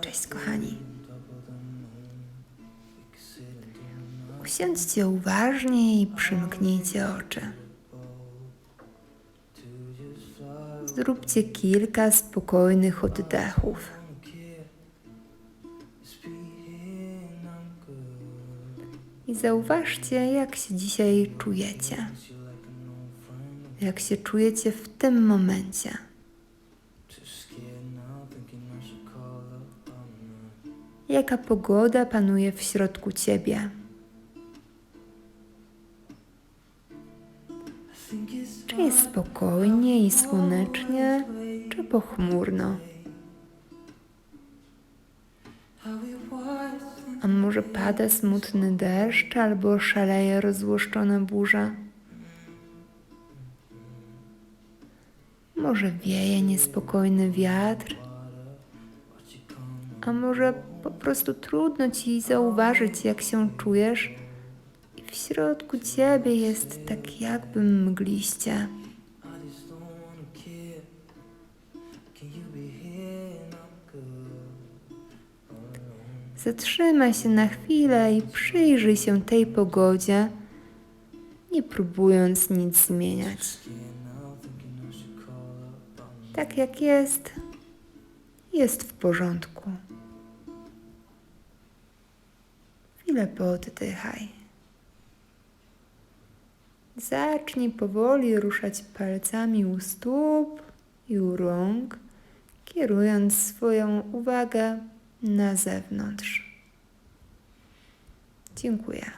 Cześć, kochani. Usiądźcie uważnie i przymknijcie oczy. Zróbcie kilka spokojnych oddechów. I zauważcie, jak się dzisiaj czujecie. Jak się czujecie w tym momencie. Jaka pogoda panuje w środku ciebie? Czy jest spokojnie i słonecznie, czy pochmurno? A może pada smutny deszcz albo szaleje rozłoszczona burza? Może wieje niespokojny wiatr? A może po prostu trudno ci zauważyć, jak się czujesz, i w środku ciebie jest tak jakby mgliście. Zatrzymaj się na chwilę i przyjrzyj się tej pogodzie, nie próbując nic zmieniać. Tak jak jest, jest w porządku. Chwilę pooddychaj. Zacznij powoli ruszać palcami u stóp i u rąk, kierując swoją uwagę na zewnątrz. Dziękuję.